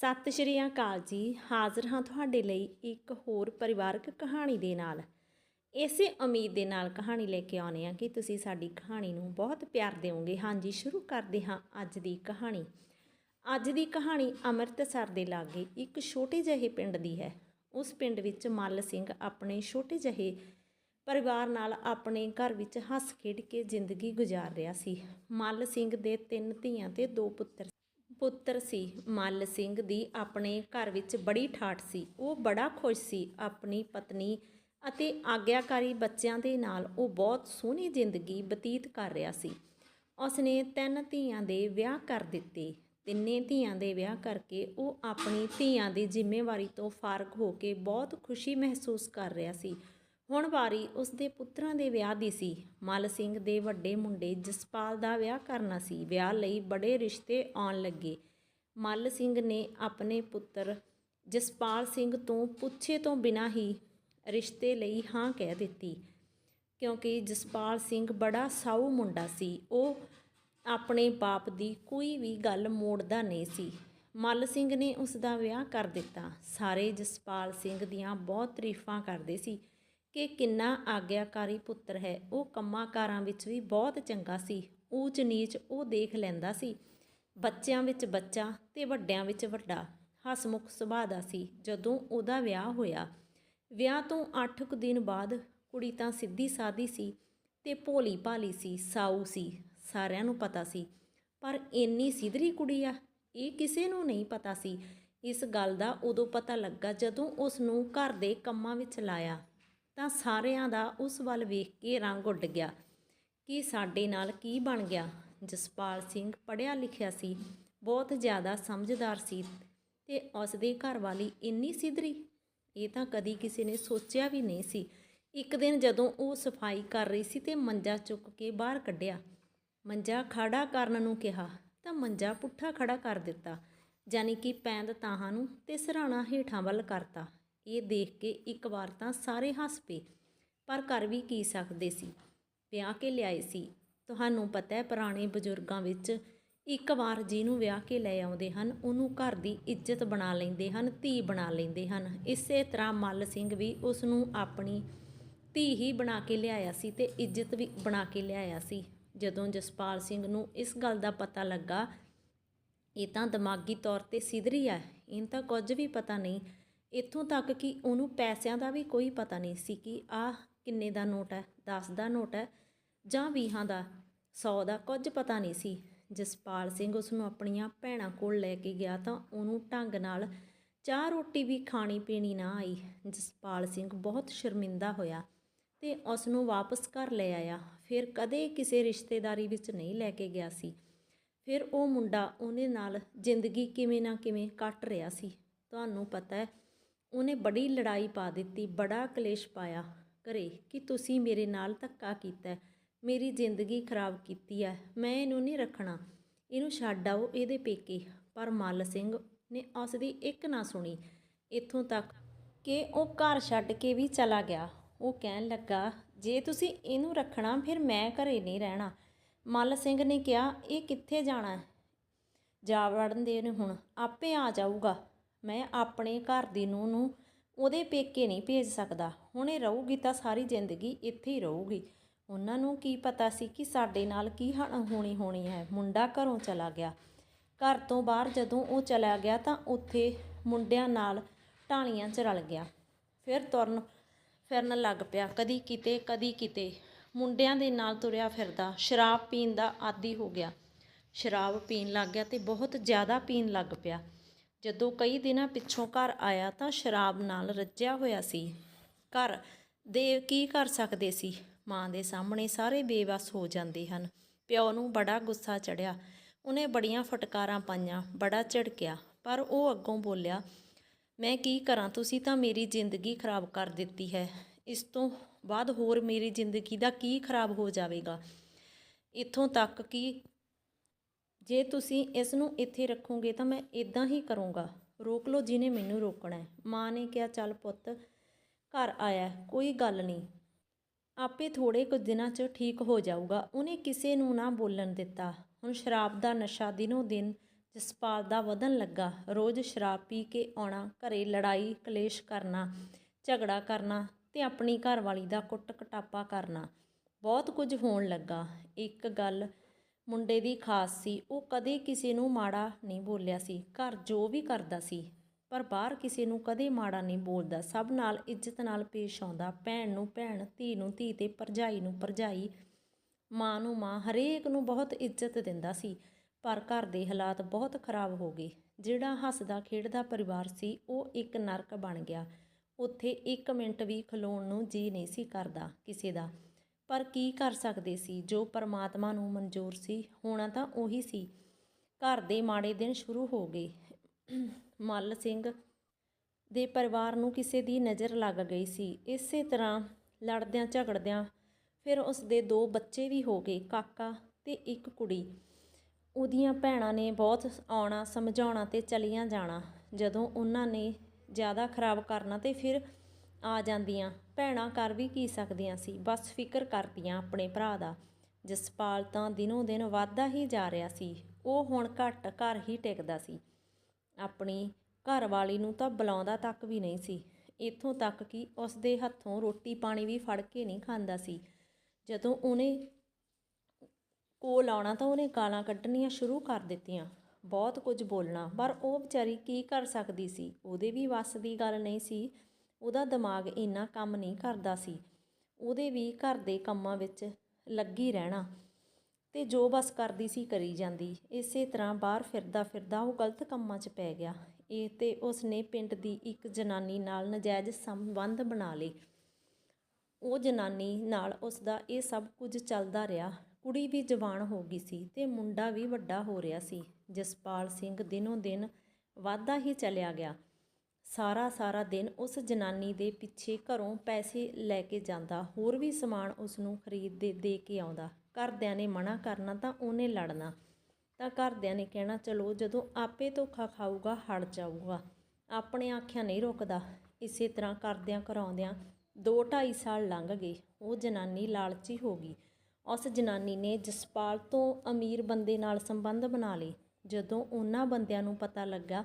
ਸਤਿ ਸ਼੍ਰੀ ਅਕਾਲ ਜੀ। ਹਾਜ਼ਰ ਹਾਂ ਤੁਹਾਡੇ ਲਈ ਇੱਕ ਹੋਰ ਪਰਿਵਾਰਕ ਕਹਾਣੀ ਦੇ ਨਾਲ। ਇਸੇ ਉਮੀਦ ਦੇ ਨਾਲ ਕਹਾਣੀ ਲੈ ਕੇ ਆਉਨੇ ਆ ਕਿ ਤੁਸੀਂ ਸਾਡੀ ਕਹਾਣੀ ਨੂੰ ਬਹੁਤ ਪਿਆਰ ਦਿਓਗੇ। ਹਾਂਜੀ, ਸ਼ੁਰੂ ਕਰਦੇ ਹਾਂ ਅੱਜ ਦੀ ਕਹਾਣੀ। ਅੱਜ ਦੀ ਕਹਾਣੀ ਅੰਮ੍ਰਿਤਸਰ ਦੇ ਲਾਗੇ ਇੱਕ ਛੋਟੇ ਜਿਹੇ ਪਿੰਡ ਦੀ ਹੈ। ਉਸ ਪਿੰਡ ਵਿੱਚ ਮੱਲ ਸਿੰਘ ਆਪਣੇ ਛੋਟੇ ਜਿਹੇ ਪਰਿਵਾਰ ਨਾਲ ਆਪਣੇ ਘਰ ਵਿੱਚ ਹੱਸ ਖੇਡ ਕੇ ਜ਼ਿੰਦਗੀ ਗੁਜ਼ਾਰ ਰਿਹਾ ਸੀ। ਮੱਲ ਸਿੰਘ ਦੇ ਤਿੰਨ ਧੀਆਂ ਤੇ ਦੋ ਪੁੱਤਰ ਪੁੱਤਰ ਸੀ, ਮੱਲ ਸਿੰਘ ਦੀ ਆਪਣੇ ਘਰ ਵਿੱਚ ਬੜੀ ਠਾਠ ਸੀ। ਉਹ ਬੜਾ ਖੁਸ਼ ਸੀ, ਆਪਣੀ ਪਤਨੀ ਅਤੇ ਆਗਿਆਕਾਰੀ ਬੱਚਿਆਂ ਦੇ ਨਾਲ ਉਹ ਬਹੁਤ ਸੋਹਣੀ ਜ਼ਿੰਦਗੀ ਬਤੀਤ ਕਰ ਰਿਹਾ ਸੀ। ਉਸਨੇ ਤਿੰਨ ਧੀਆਂ ਦੇ ਵਿਆਹ ਕਰ ਦਿੱਤੇ। ਤਿੰਨੇ ਧੀਆਂ ਦੇ ਵਿਆਹ ਕਰਕੇ ਉਹ ਆਪਣੀ ਧੀਆਂ ਦੀ ਜ਼ਿੰਮੇਵਾਰੀ ਤੋਂ ਫਾਰਗ ਹੋ ਕੇ ਬਹੁਤ ਖੁਸ਼ੀ ਮਹਿਸੂਸ ਕਰ ਰਿਹਾ ਸੀ। ਹੁਣ ਵਾਰੀ ਉਸ ਦੇ ਪੁੱਤਰਾਂ ਦੇ ਵਿਆਹ ਦੀ ਸੀ। ਮੱਲ ਸਿੰਘ ਦੇ ਵੱਡੇ ਮੁੰਡੇ ਜਸਪਾਲ ਦਾ ਵਿਆਹ ਕਰਨਾ ਸੀ। ਵਿਆਹ ਲਈ ਬੜੇ ਰਿਸ਼ਤੇ ਆਉਣ ਲੱਗੇ। ਮੱਲ ਸਿੰਘ ਨੇ ਆਪਣੇ ਪੁੱਤਰ ਜਸਪਾਲ ਸਿੰਘ ਤੋਂ ਪੁੱਛੇ ਤੋਂ ਬਿਨਾਂ ਹੀ ਰਿਸ਼ਤੇ ਲਈ ਹਾਂ ਕਹਿ ਦਿੱਤੀ। ਕਿਉਂਕਿ ਜਸਪਾਲ ਸਿੰਘ ਬੜਾ ਸਾਊ ਮੁੰਡਾ ਸੀ। ਉਹ ਆਪਣੇ ਬਾਪ ਦੀ ਕੋਈ ਵੀ ਗੱਲ ਮੋੜਦਾ ਨਹੀਂ ਸੀ। ਮੱਲ ਸਿੰਘ ਨੇ ਉਸ ਦਾ ਵਿਆਹ ਕਰ ਦਿੱਤਾ। ਸਾਰੇ ਜਸਪਾਲ ਸਿੰਘ ਦੀਆਂ ਬਹੁਤ ਤਾਰੀਫਾਂ ਕਰਦੇ ਸੀ। ਕਿ ਕਿੰਨਾ ਆਗਿਆਕਾਰੀ ਪੁੱਤਰ ਹੈ। ਉਹ ਕੰਮਾਂ ਕਾਰਾਂ ਵਿੱਚ ਵੀ ਬਹੁਤ ਚੰਗਾ ਸੀ। ਊਚ ਨੀਚ ਉਹ ਦੇਖ ਲੈਂਦਾ ਸੀ। ਬੱਚਿਆਂ ਵਿੱਚ ਬੱਚਾ ਤੇ ਵੱਡਿਆਂ ਵਿੱਚ ਵੱਡਾ। ਹਸਮੁਖ ਸੁਭਾਅ ਦਾ ਸੀ। ਜਦੋਂ ਉਹਦਾ ਵਿਆਹ ਹੋਇਆ, ਵਿਆਹ ਤੋਂ 8 ਕੁ ਦਿਨ ਬਾਅਦ ਕੁੜੀ ਤਾਂ ਸਿੱਧੀ ਸਾਦੀ ਸੀ ਤੇ ਭੋਲੀ ਭਾਲੀ ਸੀ, ਸਾਊ ਸੀ, ਸਾਰਿਆਂ ਨੂੰ ਪਤਾ ਸੀ। ਪਰ ਇੰਨੀ ਸਿਧਰੀ ਕੁੜੀ ਆ, ਇਹ ਕਿਸੇ ਨੂੰ ਨਹੀਂ ਪਤਾ ਸੀ। ਇਸ ਗੱਲ ਦਾ ਉਦੋਂ ਪਤਾ ਲੱਗਾ ਜਦੋਂ ਉਸ ਨੂੰ ਘਰ ਦੇ ਕੰਮਾਂ ਵਿੱਚ ਲਾਇਆ। ਤਾਂ ਸਾਰਿਆਂ ਦਾ ਉਸ ਵੱਲ ਵੇਖ ਕੇ ਰੰਗ ਉੱਡ ਗਿਆ ਕਿ ਸਾਡੇ ਨਾਲ ਕੀ ਬਣ ਗਿਆ। ਜਸਪਾਲ ਸਿੰਘ ਪੜ੍ਹਿਆ ਲਿਖਿਆ ਸੀ, ਬਹੁਤ ਜ਼ਿਆਦਾ ਸਮਝਦਾਰ ਸੀ ਤੇ ਉਸ ਦੇ ਘਰ ਵਾਲੀ ਇੰਨੀ ਸਿਧਰੀ। ਇਹ ਤਾਂ ਕਦੀ ਕਿਸੇ ਨੇ ਸੋਚਿਆ ਵੀ ਨਹੀਂ ਸੀ। ਇੱਕ ਦਿਨ ਜਦੋਂ ਉਹ ਸਫ਼ਾਈ ਕਰ ਰਹੀ ਸੀ ਤੇ ਮੰਜਾ ਚੁੱਕ ਕੇ ਬਾਹਰ ਕੱਢਿਆ। ਮੰਜਾ ਖੜਾ ਕਰਨ ਨੂੰ ਕਿਹਾ ਤਾਂ ਮੰਜਾ ਪੁੱਠਾ ਖੜਾ ਕਰ ਦਿੱਤਾ ਯਾਨੀ ਕਿ ਪੈਂਦ ਤਾਹਾਂ ਨੂੰ ਤੇ ਸਰਾਣਾ ਹੇਠਾਂ ਵੱਲ ਕਰਤਾ। ਇਹ ਦੇਖ ਕੇ ਇੱਕ ਵਾਰ ਤਾਂ ਸਾਰੇ ਹੱਸ ਪਏ। ਪਰ ਕਰ ਵੀ ਕੀ ਸਕਦੇ ਸੀ? ਵਿਆਹ ਕੇ ਲਿਆਏ ਸੀ। ਤੁਹਾਨੂੰ ਪਤਾ ਹੈ ਪੁਰਾਣੇ ਬਜ਼ੁਰਗਾਂ ਵਿੱਚ ਇੱਕ ਵਾਰ ਜਿਹਨੂੰ ਵਿਆਹ ਕੇ ਲੈ ਆਉਂਦੇ ਹਨ, ਉਹਨੂੰ ਘਰ ਦੀ ਇੱਜ਼ਤ ਬਣਾ ਲੈਂਦੇ ਹਨ, ਧੀ ਬਣਾ ਲੈਂਦੇ ਹਨ। ਇਸੇ ਤਰ੍ਹਾਂ ਮੱਲ ਸਿੰਘ ਵੀ ਉਸ ਨੂੰ ਆਪਣੀ ਧੀ ਹੀ ਬਣਾ ਕੇ ਲਿਆਇਆ ਸੀ ਤੇ ਇੱਜ਼ਤ ਵੀ ਬਣਾ ਕੇ ਲਿਆਇਆ ਸੀ। ਜਦੋਂ ਜਸਪਾਲ ਸਿੰਘ ਨੂੰ ਇਸ ਗੱਲ ਦਾ ਪਤਾ ਲੱਗਾ, ਇਹ ਤਾਂ ਦਿਮਾਗੀ ਤੌਰ ਤੇ ਸਿਧਰੀ ਹੈ ਇਹਨੂੰ ਤਾਂ ਕੁਝ ਵੀ ਪਤਾ ਨਹੀਂ। ਇੱਥੋਂ ਤੱਕ ਕਿ ਉਹਨੂੰ ਪੈਸਿਆਂ ਦਾ ਵੀ ਕੋਈ ਪਤਾ ਨਹੀਂ ਸੀ ਕਿ ਆਹ ਕਿੰਨੇ ਦਾ ਨੋਟ ਹੈ 10 ਦਾ ਨੋਟ ਹੈ ਜਾਂ 20 ਦਾ 100 ਦਾ, ਕੁਝ ਪਤਾ ਨਹੀਂ ਸੀ। ਜਸਪਾਲ ਸਿੰਘ ਉਸ ਨੂੰ ਆਪਣੀਆਂ ਭੈਣਾਂ ਕੋਲ ਲੈ ਕੇ ਗਿਆ ਤਾਂ ਉਹਨੂੰ ਢੰਗ ਨਾਲ ਚਾਹ ਰੋਟੀ ਵੀ ਖਾਣੀ ਪੀਣੀ ਨਾ ਆਈ। ਜਸਪਾਲ ਸਿੰਘ ਬਹੁਤ ਸ਼ਰਮਿੰਦਾ ਹੋਇਆ ਤੇ ਉਸ ਨੂੰ ਵਾਪਸ ਘਰ ਲੈ ਆਇਆ। ਫਿਰ ਕਦੇ ਕਿਸੇ ਰਿਸ਼ਤੇਦਾਰੀ ਵਿੱਚ ਨਹੀਂ ਲੈ ਕੇ ਗਿਆ ਸੀ। ਫਿਰ ਉਹ ਮੁੰਡਾ ਉਹਨੇ ਨਾਲ ਜ਼ਿੰਦਗੀ ਕਿਵੇਂ ਨਾ ਕਿਵੇਂ ਕੱਟ ਰਿਹਾ ਸੀ। ਤੁਹਾਨੂੰ ਪਤਾ ਹੈ ਉਹਨੇ ਬੜੀ ਲੜਾਈ ਪਾ ਦਿੱਤੀ, ਬੜਾ ਕਲੇਸ਼ ਪਾਇਆ। ਘਰੇ, ਕਿ ਤੁਸੀਂ ਮੇਰੇ ਨਾਲ ਧੱਕਾ ਕੀਤਾ, ਮੇਰੀ ਜ਼ਿੰਦਗੀ ਖਰਾਬ ਕੀਤੀ ਹੈ ਮੈਂ ਇਹਨੂੰ ਨਹੀਂ ਰੱਖਣਾ। ਇਹਨੂੰ ਛੱਡ ਆਓ ਇਹਦੇ ਪੇਕੇ। ਪਰ ਮੱਲ ਸਿੰਘ ਨੇ ਉਸ ਦੀ ਇੱਕ ਨਾ ਸੁਣੀ। ਇੱਥੋਂ ਤੱਕ ਕਿ ਉਹ ਘਰ ਛੱਡ ਕੇ ਵੀ ਚਲਾ ਗਿਆ। ਉਹ ਕਹਿਣ ਲੱਗਾ, ਜੇ ਤੁਸੀਂ ਇਹਨੂੰ ਰੱਖਣਾ, ਫਿਰ ਮੈਂ ਘਰੇ ਨਹੀਂ ਰਹਿਣਾ। ਮੱਲ ਸਿੰਘ ਨੇ ਕਿਹਾ, ਇਹ ਕਿੱਥੇ ਜਾਣਾ? ਜਾ ਵੜਨ ਦੇ ਨੇ ਹੁਣ, ਆਪੇ ਆ ਜਾਊਗਾ। ਮੈਂ ਆਪਣੇ ਘਰ ਦੀ ਨੂੰ ਨੂੰ ਉਹਦੇ ਪੇਕੇ ਨਹੀਂ ਭੇਜ ਸਕਦਾ। ਹੁਣ ਇਹ ਰਹੂਗੀ ਤਾਂ ਸਾਰੀ ਜ਼ਿੰਦਗੀ ਇੱਥੇ ਹੀ ਰਹੂਗੀ। ਉਹਨਾਂ ਨੂੰ ਕੀ ਪਤਾ ਸੀ ਕਿ ਸਾਡੇ ਨਾਲ ਕੀ ਹਣ ਹੋਣੀ ਹੋਣੀ ਹੈ। ਮੁੰਡਾ ਘਰੋਂ ਚਲਾ ਗਿਆ। ਘਰ ਤੋਂ ਬਾਹਰ ਜਦੋਂ ਉਹ ਚਲਾ ਗਿਆ ਤਾਂ ਉੱਥੇ ਮੁੰਡਿਆਂ ਨਾਲ ਢਾਣੀਆਂ 'ਚ ਰਲ ਗਿਆ। ਫਿਰ ਤੁਰਨ, ਫਿਰਨ ਲੱਗ ਪਿਆ। ਕਦੀ ਕਿਤੇ ਕਦੀ ਕਿਤੇ ਮੁੰਡਿਆਂ ਦੇ ਨਾਲ ਤੁਰਿਆ ਫਿਰਦਾ। ਸ਼ਰਾਬ ਪੀਣ ਦਾ ਆਦੀ ਹੋ ਗਿਆ। ਸ਼ਰਾਬ ਪੀਣ ਲੱਗ ਗਿਆ ਤੇ ਬਹੁਤ ਜ਼ਿਆਦਾ ਪੀਣ ਲੱਗ ਪਿਆ। ਜਦੋਂ ਕਈ ਦਿਨਾਂ ਪਿੱਛੋਂ ਘਰ ਆਇਆ ਤਾਂ ਸ਼ਰਾਬ ਨਾਲ ਰੱਜਿਆ ਹੋਇਆ ਸੀ। ਘਰ ਦੇ ਕੀ ਕਰ ਸਕਦੇ ਸੀ? ਮਾਂ ਦੇ ਸਾਹਮਣੇ ਸਾਰੇ ਬੇਵਸ ਹੋ ਜਾਂਦੇ ਹਨ। ਪਿਓ ਨੂੰ ਬੜਾ ਗੁੱਸਾ ਚੜਿਆ ਉਹਨੇ ਬੜੀਆਂ ਫਟਕਾਰਾਂ ਪਾਈਆਂ, ਬੜਾ ਝਿੜਕਿਆ। ਪਰ ਉਹ ਅੱਗੋਂ ਬੋਲਿਆ, ਮੈਂ ਕੀ ਕਰਾਂ? ਤੁਸੀਂ ਤਾਂ ਮੇਰੀ ਜ਼ਿੰਦਗੀ ਖਰਾਬ ਕਰ ਦਿੱਤੀ ਹੈ। ਇਸ ਤੋਂ ਬਾਅਦ ਹੋਰ ਮੇਰੀ ਜ਼ਿੰਦਗੀ ਦਾ ਕੀ ਖਰਾਬ ਹੋ ਜਾਵੇਗਾ? ਇੱਥੋਂ ਤੱਕ ਕਿ ਜੇ ਤੁਸੀਂ ਇਸ ਨੂੰ ਇੱਥੇ ਰੱਖੋਗੇ ਤਾਂ ਮੈਂ ਇਦਾਂ ਹੀ ਕਰੂੰਗਾ। ਰੋਕ ਲਓ, ਜਿਹਨੇ ਮੈਨੂੰ ਰੋਕਣਾ ਹੈ। ਮਾਂ ਨੇ ਕਿਹਾ, ਚੱਲ ਪੁੱਤ, ਘਰ ਆਇਆ ਕੋਈ ਗੱਲ ਨਹੀਂ। ਆਪੇ ਥੋੜੇ ਕੁ ਦਿਨਾਂ 'ਚ ਠੀਕ ਹੋ ਜਾਊਗਾ। ਉਹਨੇ ਕਿਸੇ ਨੂੰ ਨਾ ਬੋਲਣ ਦਿੱਤਾ। ਹੁਣ ਸ਼ਰਾਬ ਦਾ ਨਸ਼ਾ ਦਿਨੋਂ ਦਿਨ ਜਸਪਾਲ ਦਾ ਵਧਣ ਲੱਗਾ। ਰੋਜ਼ ਸ਼ਰਾਬ ਪੀ ਕੇ ਆਉਣਾ, ਘਰੇ ਲੜਾਈ, ਕਲੇਸ਼ ਕਰਨਾ, ਝਗੜਾ ਕਰਨਾ ਤੇ ਆਪਣੀ ਘਰਵਾਲੀ ਦਾ ਕੁੱਟ ਕਟਾਪਾ ਕਰਨਾ, ਬਹੁਤ ਕੁਝ ਹੋਣ ਲੱਗਾ। ਇੱਕ ਗੱਲ ਮੁੰਡੇ ਦੀ ਖਾਸ ਸੀ। ਉਹ ਕਦੇ ਕਿਸੇ ਨੂੰ ਮਾੜਾ ਨਹੀਂ ਬੋਲਿਆ ਸੀ। ਘਰ ਜੋ ਵੀ ਕਰਦਾ ਸੀ, ਪਰ ਬਾਹਰ ਕਿਸੇ ਨੂੰ ਕਦੇ ਮਾੜਾ ਨਹੀਂ ਬੋਲਦਾ। ਸਭ ਨਾਲ ਇੱਜ਼ਤ ਨਾਲ ਪੇਸ਼ ਆਉਂਦਾ। ਭੈਣ ਨੂੰ ਭੈਣ, ਧੀ ਨੂੰ ਧੀ ਤੇ ਭਰਜਾਈ ਨੂੰ ਭਰਜਾਈ, ਮਾਂ ਨੂੰ ਮਾਂ, ਹਰੇਕ ਨੂੰ ਬਹੁਤ ਇੱਜ਼ਤ ਦਿੰਦਾ ਸੀ। ਪਰ ਘਰ ਦੇ ਹਾਲਾਤ ਬਹੁਤ ਖਰਾਬ ਹੋ ਗਏ। ਜਿਹੜਾ ਹੱਸਦਾ, ਖੇਡਦਾ ਪਰਿਵਾਰ ਸੀ, ਉਹ ਇੱਕ ਨਰਕ ਬਣ ਗਿਆ। ਉੱਥੇ ਇੱਕ ਮਿੰਟ ਵੀ ਖਲੋਣ ਨੂੰ ਜੀ ਨਹੀਂ ਸੀ ਕਰਦਾ ਕਿਸੇ ਦਾ। ਪਰ ਕੀ ਕਰ ਸਕਦੇ ਸੀ? ਜੋ ਪਰਮਾਤਮਾ ਨੂੰ ਮਨਜ਼ੂਰ ਸੀ, ਹੋਣਾ ਤਾਂ ਉਹੀ ਸੀ। ਘਰ ਦੇ ਮਾੜੇ ਦਿਨ ਸ਼ੁਰੂ ਹੋ ਗਏ। ਮੱਲ ਸਿੰਘ ਦੇ ਪਰਿਵਾਰ ਨੂੰ ਕਿਸੇ ਦੀ ਨਜ਼ਰ ਲੱਗ ਗਈ ਸੀ। ਇਸੇ ਤਰ੍ਹਾਂ ਲੜਦਿਆਂ ਝਗੜਦਿਆਂ ਫਿਰ ਉਸ ਦੇ ਦੋ ਬੱਚੇ ਵੀ ਹੋ ਗਏ, ਕਾਕਾ ਤੇ ਇੱਕ ਕੁੜੀ। ਉਹਦੀਆਂ ਭੈਣਾਂ ਨੇ ਬਹੁਤ ਆਉਣਾ, ਸਮਝਾਉਣਾ ਤੇ ਚਲੀਆਂ ਜਾਣਾ। ਜਦੋਂ ਉਹਨਾਂ ਨੇ ਜ਼ਿਆਦਾ ਖਰਾਬ ਕਰਨਾ ਤੇ ਫਿਰ ਆ ਜਾਂਦੀਆਂ। ਭੈਣਾਂ ਕਰ ਵੀ ਕੀ ਸਕਦੀਆਂ ਸੀ? ਬਸ ਫਿਕਰ ਕਰਦੀਆਂ ਆਪਣੇ ਭਰਾ ਦਾ। ਜਸਪਾਲ ਤਾਂ ਦਿਨੋਂ ਦਿਨ ਵੱਧਦਾ ਹੀ ਜਾ ਰਿਹਾ ਸੀ। ਉਹ ਹੁਣ ਘੱਟ ਘਰ ਹੀ ਟਿਕਦਾ ਸੀ। ਆਪਣੀ ਘਰ ਵਾਲੀ ਨੂੰ ਤਾਂ ਬੁਲਾਉਂਦਾ ਤੱਕ ਵੀ ਨਹੀਂ ਸੀ। ਇੱਥੋਂ ਤੱਕ ਕਿ ਉਸ ਦੇ ਹੱਥੋਂ ਰੋਟੀ ਪਾਣੀ ਵੀ ਫੜ ਕੇ ਨਹੀਂ ਖਾਂਦਾ ਸੀ। ਜਦੋਂ ਉਹਨੇ ਕੋਲ ਆਉਣਾ ਤਾਂ ਉਹਨੇ ਗਾਲਾਂ ਕੱਢਣੀਆਂ ਸ਼ੁਰੂ ਕਰ ਦਿੱਤੀਆਂ। ਬਹੁਤ ਕੁਝ ਬੋਲਣਾ। ਪਰ ਉਹ ਵਿਚਾਰੀ ਕੀ ਕਰ ਸਕਦੀ ਸੀ? ਉਹਦੇ ਵੀ ਵੱਸ ਦੀ ਗੱਲ ਨਹੀਂ ਸੀ। ਉਹਦਾ ਦਿਮਾਗ ਇੰਨਾ ਕੰਮ ਨਹੀਂ ਕਰਦਾ ਸੀ। ਉਹਦੇ ਵੀ ਘਰ ਦੇ ਕੰਮਾਂ ਵਿੱਚ ਲੱਗੀ ਰਹਿਣਾ। ਤੇ ਜੋ ਬਸ ਕਰਦੀ ਸੀ ਕਰੀ ਜਾਂਦੀ। ਇਸੇ ਤਰ੍ਹਾਂ ਬਾਹਰ ਫਿਰਦਾ ਫਿਰਦਾ ਉਹ ਗਲਤ ਕੰਮਾਂ 'ਚ ਪੈ ਗਿਆ। ਇਹ ਤੇ ਉਸ ਨੇ ਪਿੰਡ ਦੀ ਇੱਕ ਜਨਾਨੀ ਨਾਲ ਨਜਾਇਜ਼ ਸੰਬੰਧ ਬਣਾ ਲਏ। ਉਹ ਜਨਾਨੀ ਨਾਲ ਉਸਦਾ ਇਹ ਸਭ ਕੁਝ ਚੱਲਦਾ ਰਿਹਾ। ਕੁੜੀ ਵੀ ਜਵਾਨ ਹੋ ਗਈ ਸੀ ਤੇ ਮੁੰਡਾ ਵੀ ਵੱਡਾ ਹੋ ਰਿਹਾ ਸੀ। ਜਸਪਾਲ ਸਿੰਘ ਦਿਨੋਂ ਦਿਨ ਵਾਧਾ ਹੀ ਚੱਲਿਆ ਗਿਆ। ਸਾਰਾ ਸਾਰਾ ਦਿਨ ਉਸ ਜਨਾਨੀ ਦੇ ਪਿੱਛੇ ਘਰੋਂ ਪੈਸੇ ਲੈ ਕੇ ਜਾਂਦਾ, ਹੋਰ ਵੀ ਸਮਾਨ ਉਸ ਨੂੰ ਖਰੀਦ ਦੇ ਦੇ ਕੇ ਆਉਂਦਾ। ਘਰਦਿਆਂ ਨੇ ਮਨਾ ਕਰਨਾ ਤਾਂ ਉਹਨੇ ਲੜਨਾ। ਤਾਂ ਘਰਦਿਆਂ ਨੇ ਕਹਿਣਾ, ਚਲੋ, ਜਦੋਂ ਆਪੇ ਧੋਖਾ ਖਾਊਗਾ ਹਟ ਜਾਊਗਾ। ਆਪਣੇ ਆਖਿਆ ਨਹੀਂ ਰੁਕਦਾ। ਇਸੇ ਤਰ੍ਹਾਂ ਕਰਦਿਆਂ ਕਰਾਉਂਦਿਆਂ 2.5 ਸਾਲ ਲੰਘ ਗਏ। ਉਹ ਜਨਾਨੀ ਲਾਲਚੀ ਹੋ ਗਈ। ਉਸ ਜਨਾਨੀ ਨੇ ਜਸਪਾਲ ਤੋਂ ਅਮੀਰ ਬੰਦੇ ਨਾਲ ਸੰਬੰਧ ਬਣਾ ਲਏ। ਜਦੋਂ ਉਹਨਾਂ ਬੰਦਿਆਂ ਨੂੰ ਪਤਾ ਲੱਗਾ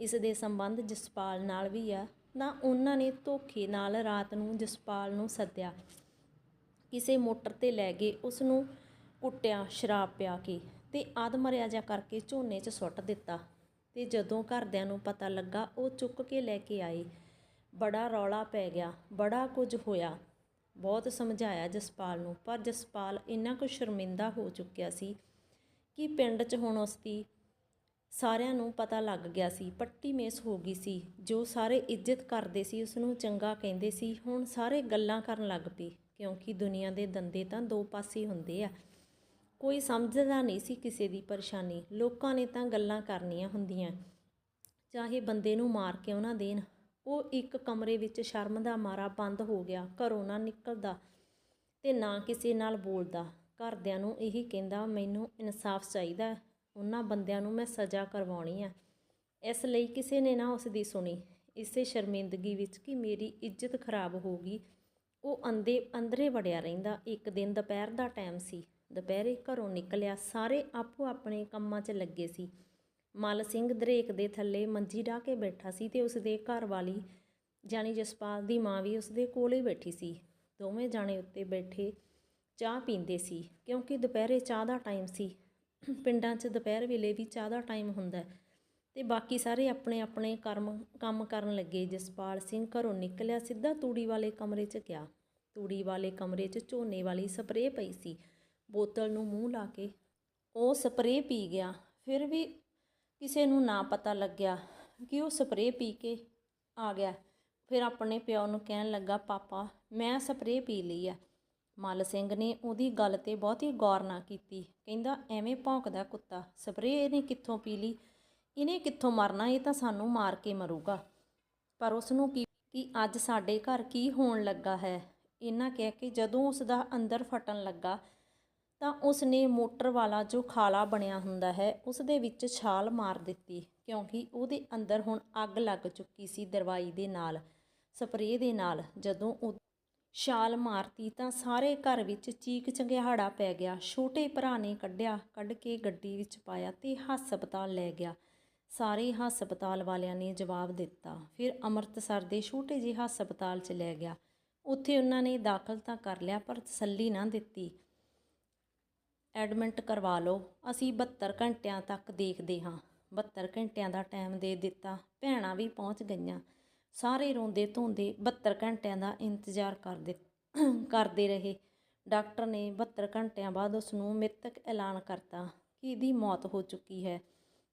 ਇਸ ਦੇ ਸੰਬੰਧ ਜਸਪਾਲ ਨਾਲ ਵੀ ਆ। ਤਾਂ ਉਹਨਾਂ ਨੇ ਧੋਖੇ ਨਾਲ ਰਾਤ ਨੂੰ ਜਸਪਾਲ ਨੂੰ ਸੱਦਿਆ। ਕਿਸੇ ਮੋਟਰ ਤੇ ਲੈ ਗਏ ਉਸ ਨੂੰ ਕੁੱਟਿਆ, ਸ਼ਰਾਬ ਪਿਆ ਕੇ ਤੇ ਆਦ ਮਰਿਆ ਜਾ ਕਰਕੇ ਝੋਨੇ 'ਚ ਸੁੱਟ ਦਿੱਤਾ। ਤੇ ਜਦੋਂ ਘਰਦਿਆਂ ਨੂੰ ਪਤਾ ਲੱਗਾ, ਉਹ ਚੁੱਕ ਕੇ ਲੈ ਕੇ ਆਏ। ਬੜਾ ਰੌਲਾ ਪੈ ਗਿਆ, ਬੜਾ ਕੁਝ ਹੋਇਆ। ਬਹੁਤ ਸਮਝਾਇਆ ਜਸਪਾਲ ਨੂੰ, ਪਰ ਜਸਪਾਲ ਇੰਨਾ ਕੁ ਸ਼ਰਮਿੰਦਾ ਹੋ ਚੁੱਕਿਆ ਸੀ ਕਿ ਪਿੰਡ 'ਚ ਹੁਣ ਉਸ ਦੀ ਸਾਰਿਆਂ ਨੂੰ ਪਤਾ ਲੱਗ ਗਿਆ ਸੀ, ਪੱਟੀ ਮੇਸ ਹੋ ਗਈ ਸੀ, ਜੋ ਸਾਰੇ ਇੱਜ਼ਤ ਕਰਦੇ ਸੀ ਉਸ ਨੂੰ ਚੰਗਾ ਕਹਿੰਦੇ ਸੀ। ਹੁਣ ਸਾਰੇ ਗੱਲਾਂ ਕਰਨ ਲੱਗ ਪਏ, ਕਿਉਂਕਿ ਦੁਨੀਆ ਦੇ ਦੰਦੇ ਤਾਂ ਦੋ ਪਾਸੇ ਹੁੰਦੇ ਆ। ਕੋਈ ਸਮਝਦਾ ਨਹੀਂ ਸੀ ਕਿਸੇ ਦੀ ਪਰੇਸ਼ਾਨੀ। ਲੋਕਾਂ ਨੇ ਤਾਂ ਗੱਲਾਂ ਕਰਨੀਆਂ ਹੁੰਦੀਆਂ, ਚਾਹੇ ਬੰਦੇ ਨੂੰ ਮਾਰ ਕਿਉਂ ਨਾ ਦੇਣ। ਉਹ ਇੱਕ ਕਮਰੇ ਵਿੱਚ ਸ਼ਰਮ ਦਾ ਮਾਰਾ ਬੰਦ ਹੋ ਗਿਆ, ਘਰੋਂ ਨਾ ਨਿਕਲਦਾ ਤੇ ਨਾ ਕਿਸੇ ਨਾਲ ਬੋਲਦਾ। ਘਰਦਿਆਂ ਨੂੰ ਇਹੀ ਕਹਿੰਦਾ, ਮੈਨੂੰ ਇਨਸਾਫ ਚਾਹੀਦਾ ਉਹਨਾਂ ਬੰਦਿਆਂ ਨੂੰ ਮੈਂ ਸਜ਼ਾ ਕਰਵਾਉਣੀ ਆ। ਇਸ ਲਈ ਕਿਸੇ ਨੇ ਨਾ ਉਸ ਦੀ ਸੁਣੀ। ਇਸੇ ਸ਼ਰਮਿੰਦਗੀ ਵਿੱਚ ਕਿ ਮੇਰੀ ਇੱਜ਼ਤ ਖਰਾਬ ਹੋ ਗਈ। ਉਹ ਅੰਦੇ ਅੰਦਰੇ ਵੜਿਆ ਰਹਿੰਦਾ। ਇੱਕ ਦਿਨ ਦੁਪਹਿਰ ਦਾ ਟਾਈਮ ਸੀ। ਦੁਪਹਿਰੇ ਘਰੋਂ ਨਿਕਲਿਆ। ਸਾਰੇ ਆਪੋ ਆਪਣੇ ਕੰਮਾਂ 'ਚ ਲੱਗੇ ਸੀ। ਮਲ ਸਿੰਘ ਦਰੇਕ ਦੇ ਥੱਲੇ ਮੰਜੀ ਢਾ ਕੇ ਬੈਠਾ ਸੀ ਤੇ ਉਸ ਦੇ ਘਰ ਵਾਲੀ ਜਾਨੀ ਜਸਪਾਲ ਦੀ ਮਾਂ ਵੀ ਉਸ ਦੇ ਕੋਲ ਹੀ ਬੈਠੀ ਸੀ। ਦੋਵੇਂ ਜਾਣੇ ਉੱਤੇ ਬੈਠੇ ਚਾਹ ਪੀਂਦੇ ਸੀ, ਕਿਉਂਕਿ ਦੁਪਹਿਰੇ ਚਾਹ ਦਾ ਟਾਈਮ ਸੀ। ਪਿੰਡਾਂ 'ਚ ਦੁਪਹਿਰ ਵੇਲੇ ਵੀ ਚਾਹ ਦਾ ਟਾਈਮ ਹੁੰਦਾ ਅਤੇ ਬਾਕੀ ਸਾਰੇ ਆਪਣੇ ਆਪਣੇ ਕਰਮ, ਕੰਮ ਕਰਨ ਲੱਗੇ। ਜਸਪਾਲ ਸਿੰਘ ਘਰੋਂ ਨਿਕਲਿਆ, ਸਿੱਧਾ ਤੂੜੀ ਵਾਲੇ ਕਮਰੇ 'ਚ ਗਿਆ। ਤੂੜੀ ਵਾਲੇ ਕਮਰੇ 'ਚ ਝੋਨੇ ਵਾਲੀ ਸਪਰੇਅ ਪਈ ਸੀ। ਬੋਤਲ ਨੂੰ ਮੂੰਹ ਲਾ ਕੇ ਉਹ ਸਪਰੇਅ ਪੀ ਗਿਆ। ਫਿਰ ਵੀ ਕਿਸੇ ਨੂੰ ਨਾ ਪਤਾ ਲੱਗਿਆ ਕਿ ਉਹ ਸਪਰੇਅ ਪੀ ਕੇ ਆ ਗਿਆ। ਫਿਰ ਆਪਣੇ ਪਿਓ ਨੂੰ ਕਹਿਣ ਲੱਗਾ, ਪਾਪਾ, ਮੈਂ ਸਪਰੇਅ ਪੀ ਲਈ ਆ। ਮਲ ਸਿੰਘ ਨੇ ਉਹਦੀ ਗੱਲ ਤੇ ਬਹੁਤੀ ਗੌਰ ਨਾ ਕੀਤੀ। ਕਹਿੰਦਾ, ਐਵੇਂ ਭੌਂਕਦਾ ਕੁੱਤਾ, ਸਪਰੇਅ ਇਹਨੇ ਕਿੱਥੋਂ ਪੀ ਲਈ? ਇਹਨੇ ਕਿੱਥੋਂ ਮਰਨਾ? ਇਹ ਤਾਂ ਸਾਨੂੰ ਮਾਰ ਕੇ ਮਰੂਗਾ। ਪਰ ਉਸ ਨੂੰ ਕੀ ਕਿ ਅੱਜ ਸਾਡੇ ਘਰ ਕੀ ਹੋਣ ਲੱਗਾ ਹੈ? ਇਹਨਾਂ ਕਹਿ ਕੇ ਜਦੋਂ ਉਸ ਦਾ ਅੰਦਰ ਫਟਣ ਲੱਗਾ, ਤਾਂ ਉਸ ਨੇ ਮੋਟਰ ਵਾਲਾ ਜੋ ਖਾਲਾ ਬਣਿਆ ਹੁੰਦਾ ਹੈ ਉਸ ਦੇ ਵਿੱਚ ਛਾਲ ਮਾਰ ਦਿੱਤੀ, ਕਿਉਂਕਿ ਉਹਦੇ ਅੰਦਰ ਹੁਣ ਅੱਗ ਲੱਗ ਚੁੱਕੀ ਸੀ ਦਰਵਾਈ ਦੇ ਨਾਲ, ਸਪਰੇਅ ਦੇ ਨਾਲ। ਜਦੋਂ ਛਾਲ ਮਾਰਤੀ ਤਾਂ ਸਾਰੇ ਘਰ ਵਿੱਚ ਚੀਕ ਚੰਗਿਆੜਾ ਪੈ ਗਿਆ। ਛੋਟੇ ਭਰਾ ਨੇ ਕੱਢਿਆ, ਕੱਢ ਕੇ ਗੱਡੀ ਵਿੱਚ ਪਾਇਆ ਤੇ ਹਸਪਤਾਲ ਲੈ ਗਿਆ। ਸਾਰੇ ਹਸਪਤਾਲ ਵਾਲਿਆਂ ਨੇ ਜਵਾਬ ਦਿੱਤਾ। ਫਿਰ ਅੰਮ੍ਰਿਤਸਰ ਦੇ ਛੋਟੇ ਜਿਹੇ ਹਸਪਤਾਲ 'ਚ ਲੈ ਗਿਆ। ਉੱਥੇ ਉਹਨਾਂ ਨੇ ਦਾਖਲ ਤਾਂ ਕਰ ਲਿਆ ਪਰ ਤਸੱਲੀ ਨਾ ਦਿੱਤੀ। ਐਡਮਿਟ ਕਰਵਾ ਲਓ। ਅਸੀਂ 72 ਘੰਟਿਆਂ ਤੱਕ ਦੇਖਦੇ ਹਾਂ। 72 ਘੰਟਿਆਂ ਦਾ ਟਾਈਮ ਦੇ ਦਿੱਤਾ। ਭੈਣਾਂ ਵੀ ਪਹੁੰਚ ਗਈਆਂ। ਸਾਰੇ ਰੋਂਦੇ ਧੋਂਦੇ 72 ਘੰਟਿਆਂ ਦਾ ਇੰਤਜ਼ਾਰ ਕਰਦੇ ਕਰਦੇ ਰਹੇ। ਡਾਕਟਰ ਨੇ 72 ਘੰਟਿਆਂ ਬਾਅਦ ਉਸ ਨੂੰ ਮ੍ਰਿਤਕ ਐਲਾਨ ਕਰਤਾ ਕਿ ਇਹਦੀ ਮੌਤ ਹੋ ਚੁੱਕੀ ਹੈ।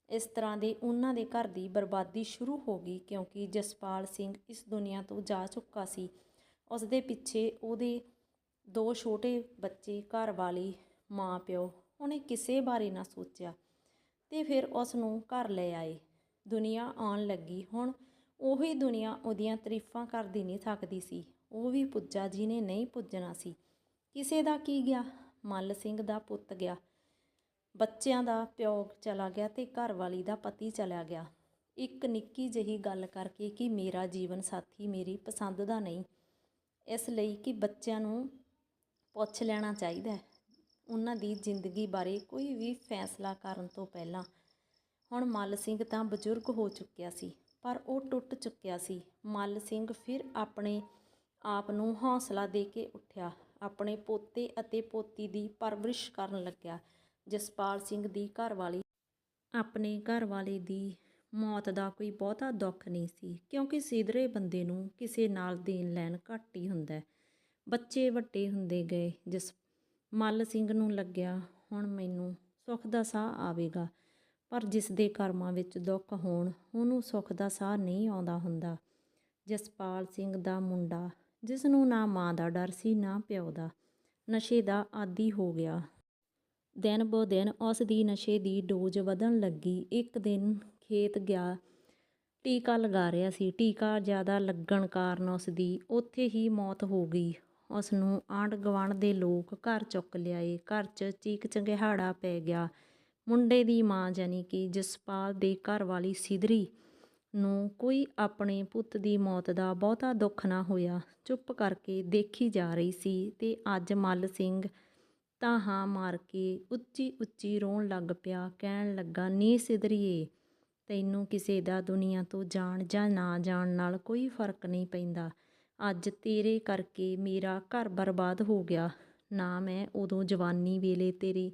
ਇਸ ਤਰ੍ਹਾਂ ਦੇ ਉਹਨਾਂ ਦੇ ਘਰ ਦੀ ਬਰਬਾਦੀ ਸ਼ੁਰੂ ਹੋ ਗਈ ਕਿਉਂਕਿ ਜਸਪਾਲ ਸਿੰਘ ਇਸ ਦੁਨੀਆ ਤੋਂ ਜਾ ਚੁੱਕਾ ਸੀ। ਉਸ ਦੇ ਪਿੱਛੇ ਉਹਦੇ ਦੋ ਛੋਟੇ ਬੱਚੇ, ਘਰ ਵਾਲੀ ਮਾਂ ਪਿਓ, ਉਹਨੇ ਕਿਸੇ ਬਾਰੇ ਨਾ ਸੋਚਿਆ ਤੇ ਫਿਰ ਉਸ ਨੂੰ ਘਰ ਲੈ ਆਏ। ਦੁਨੀਆ ਆਉਣ ਲੱਗੀ। ਹੁਣ ਉਹੀ ਦੁਨੀਆ ਉਹਦੀਆਂ ਤਾਰੀਫਾਂ ਕਰਦੀ ਨਹੀਂ ਥੱਕਦੀ ਸੀ। ਉਹ ਵੀ ਪੁੱਜਾ ਜਿਹਨੇ ਨਹੀਂ ਪੁੱਜਣਾ ਸੀ। ਕਿਸੇ ਦਾ ਕੀ ਗਿਆ? ਮੱਲ ਸਿੰਘ ਦਾ ਪੁੱਤ ਗਿਆ। ਬੱਚਿਆਂ ਦਾ ਪਿਓ ਚਲਾ ਗਿਆ ਤੇ ਘਰ ਵਾਲੀ ਦਾ ਪਤੀ ਚਲਾ ਗਿਆ। ਇੱਕ ਨਿੱਕੀ ਜਿਹੀ ਗੱਲ ਕਰਕੇ ਕਿ ਮੇਰਾ ਜੀਵਨ ਸਾਥੀ ਮੇਰੀ ਪਸੰਦ ਦਾ ਨਹੀਂ। ਇਸ ਲਈ ਕਿ ਬੱਚਿਆਂ ਨੂੰ ਪੁੱਛ ਲੈਣਾ ਚਾਹੀਦਾ ਹੈ। ਉਹਨਾਂ ਦੀ ਜ਼ਿੰਦਗੀ ਬਾਰੇ ਕੋਈ ਵੀ ਫੈਸਲਾ ਕਰਨ ਤੋਂ ਪਹਿਲਾਂ। ਹੁਣ ਮੱਲ ਸਿੰਘ ਤਾਂ ਬਜ਼ੁਰਗ ਹੋ ਚੁੱਕਿਆ ਸੀ। ਪਰ ਉਹ ਟੁੱਟ ਚੁੱਕਿਆ ਸੀ। ਮੱਲ ਸਿੰਘ ਫਿਰ ਆਪਣੇ ਆਪ ਨੂੰ ਹੌਸਲਾ ਦੇ ਕੇ ਉੱਠਿਆ। ਆਪਣੇ ਪੋਤੇ ਅਤੇ ਪੋਤੀ ਦੀ ਪਰਵਰਿਸ਼ ਕਰਨ ਲੱਗਿਆ। ਜਸਪਾਲ ਸਿੰਘ ਦੀ ਘਰਵਾਲੀ, ਆਪਣੇ ਘਰਵਾਲੇ ਦੀ ਮੌਤ ਦਾ ਕੋਈ ਬਹੁਤਾ ਦੁੱਖ ਨਹੀਂ ਸੀ, ਕਿਉਂਕਿ ਸਿਧਰੇ ਬੰਦੇ ਨੂੰ ਕਿਸੇ ਨਾਲ ਦੇਣ ਲੈਣ ਘੱਟ ਹੀ ਹੁੰਦਾ ਬੱਚੇ ਵੱਡੇ ਹੁੰਦੇ ਗਏ। ਜਸ, ਮੱਲ ਸਿੰਘ ਨੂੰ ਲੱਗਿਆ, ਹੁਣ ਮੈਨੂੰ ਸੁੱਖ ਦਾ ਸਾਹ ਆਵੇਗਾ। ਪਰ ਜਿਸ ਦੇ ਕਰਮਾਂ ਵਿੱਚ ਦੁੱਖ ਹੋਣ, ਉਹਨੂੰ ਸੁੱਖ ਦਾ ਸਾਹ ਨਹੀਂ ਆਉਂਦਾ ਹੁੰਦਾ। ਜਸਪਾਲ ਸਿੰਘ ਦਾ ਮੁੰਡਾ, ਜਿਸ ਨੂੰ ਨਾ ਮਾਂ ਦਾ ਡਰ ਸੀ, ਨਾ ਪਿਓ ਦਾ, ਨਸ਼ੇ ਦਾ ਆਦੀ ਹੋ ਗਿਆ। ਦਿਨ ਬੋ ਦਿਨ ਉਸ ਦੀ ਨਸ਼ੇ ਦੀ ਡੋਜ਼ ਵਧਣ ਲੱਗੀ। ਇੱਕ ਦਿਨ ਖੇਤ ਗਿਆ, ਟੀਕਾ ਲਗਾ ਰਿਹਾ ਸੀ। ਟੀਕਾ ਜ਼ਿਆਦਾ ਲੱਗਣ ਕਾਰਨ ਉਸ ਦੀ ਉੱਥੇ ਹੀ ਮੌਤ ਹੋ ਗਈ। ਉਸ ਨੂੰ ਆਂਢ ਗੁਆਂਢ ਦੇ ਲੋਕ ਘਰ ਚੁੱਕ ਲਿਆਏ। ਘਰ 'ਚ ਚੀਕ ਚੰਗਿਹਾੜਾ ਪੈ ਗਿਆ। ਮੁੰਡੇ ਦੀ ਮਾਂ ਯਾਨੀ ਕਿ ਜਸਪਾਲ ਦੇ ਘਰ ਵਾਲੀ ਸਿਧਰੀ ਨੂੰ ਕੋਈ ਆਪਣੇ ਪੁੱਤ ਦੀ ਮੌਤ ਦਾ ਬਹੁਤਾ ਦੁੱਖ ਨਾ ਹੋਇਆ। ਚੁੱਪ ਕਰਕੇ ਦੇਖੀ ਜਾ ਰਹੀ ਸੀ ਤੇ ਅੱਜ ਮੱਲ ਸਿੰਘ ਤਾਂ ਹਾਂ ਮਾਰ ਕੇ ਉੱਚੀ ਉੱਚੀ ਰੋਣ ਲੱਗ ਪਿਆ, ਕਹਿਣ ਲੱਗਾ, ਨੀ ਸਿਧਰੀਏ, ਤੈਨੂੰ ਕਿਸੇ ਦਾ ਦੁਨੀਆ ਤੋਂ ਜਾਣ ਜਾਂ ਨਾ ਜਾਣ ਨਾਲ ਕੋਈ ਫ਼ਰਕ ਨਹੀਂ ਪੈਂਦਾ। ਅੱਜ ਤੇਰੇ ਕਰਕੇ ਮੇਰਾ ਘਰ ਬਰਬਾਦ ਹੋ ਗਿਆ। ਨਾ ਮੈਂ ਉਦੋਂ ਜਵਾਨੀ ਵੇਲੇ ਤੇਰੀ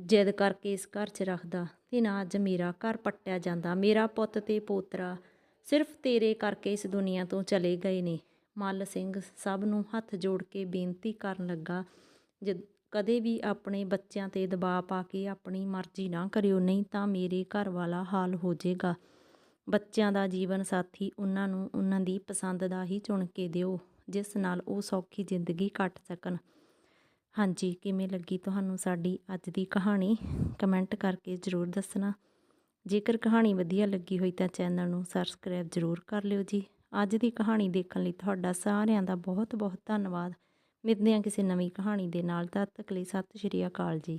ਜਿੱਦ ਕਰਕੇ ਇਸ ਘਰ 'ਚ ਰੱਖਦਾ ਤੇ ਨਾ ਅੱਜ ਮੇਰਾ ਘਰ ਪੱਟਿਆ ਜਾਂਦਾ। ਮੇਰਾ ਪੁੱਤ ਤੇ ਪੋਤਰਾ ਸਿਰਫ ਤੇਰੇ ਕਰਕੇ ਇਸ ਦੁਨੀਆ ਤੋਂ ਚਲੇ ਗਏ ਨੇ। ਮੱਲ ਸਿੰਘ ਸਭ ਨੂੰ ਹੱਥ ਜੋੜ ਕੇ ਬੇਨਤੀ ਕਰਨ ਲੱਗਾ, ਜਦ ਕਦੇ ਵੀ ਆਪਣੇ ਬੱਚਿਆਂ ਤੇ ਦਬਾਅ ਪਾ ਕੇ ਆਪਣੀ ਮਰਜ਼ੀ ਨਾ ਕਰਿਓ, ਨਹੀਂ ਤਾਂ ਮੇਰੇ ਘਰ ਵਾਲਾ ਹਾਲ ਹੋ ਜਾਏਗਾ। ਬੱਚਿਆਂ ਦਾ ਜੀਵਨ ਸਾਥੀ ਉਹਨਾਂ ਨੂੰ ਉਹਨਾਂ ਦੀ ਪਸੰਦ ਦਾ ਹੀ ਚੁਣ ਕੇ ਦਿਓ, ਜਿਸ ਨਾਲ ਉਹ ਸੌਖੀ ਜ਼ਿੰਦਗੀ ਕੱਟ ਸਕਣ। ਹਾਂਜੀ, ਕਿਵੇਂ ਲੱਗੀ ਤੁਹਾਨੂੰ ਸਾਡੀ ਅੱਜ ਦੀ ਕਹਾਣੀ? ਕਮੈਂਟ ਕਰਕੇ ਜ਼ਰੂਰ ਦੱਸਣਾ। ਜੇਕਰ ਕਹਾਣੀ ਵਧੀਆ ਲੱਗੀ ਹੋਈ ਤਾਂ ਚੈਨਲ ਨੂੰ ਸਬਸਕ੍ਰਾਈਬ ਜ਼ਰੂਰ ਕਰ ਲਿਓ ਜੀ। ਅੱਜ ਦੀ ਕਹਾਣੀ ਦੇਖਣ ਲਈ ਤੁਹਾਡਾ ਸਾਰਿਆਂ ਦਾ ਬਹੁਤ ਬਹੁਤ ਧੰਨਵਾਦ। ਮਿਲਦੇ ਹਾਂ ਕਿਸੇ ਨਵੀਂ ਕਹਾਣੀ ਦੇ ਨਾਲ। ਤਦ ਤੱਕ ਲਈ ਸਤਿ ਸ਼੍ਰੀ ਅਕਾਲ ਜੀ।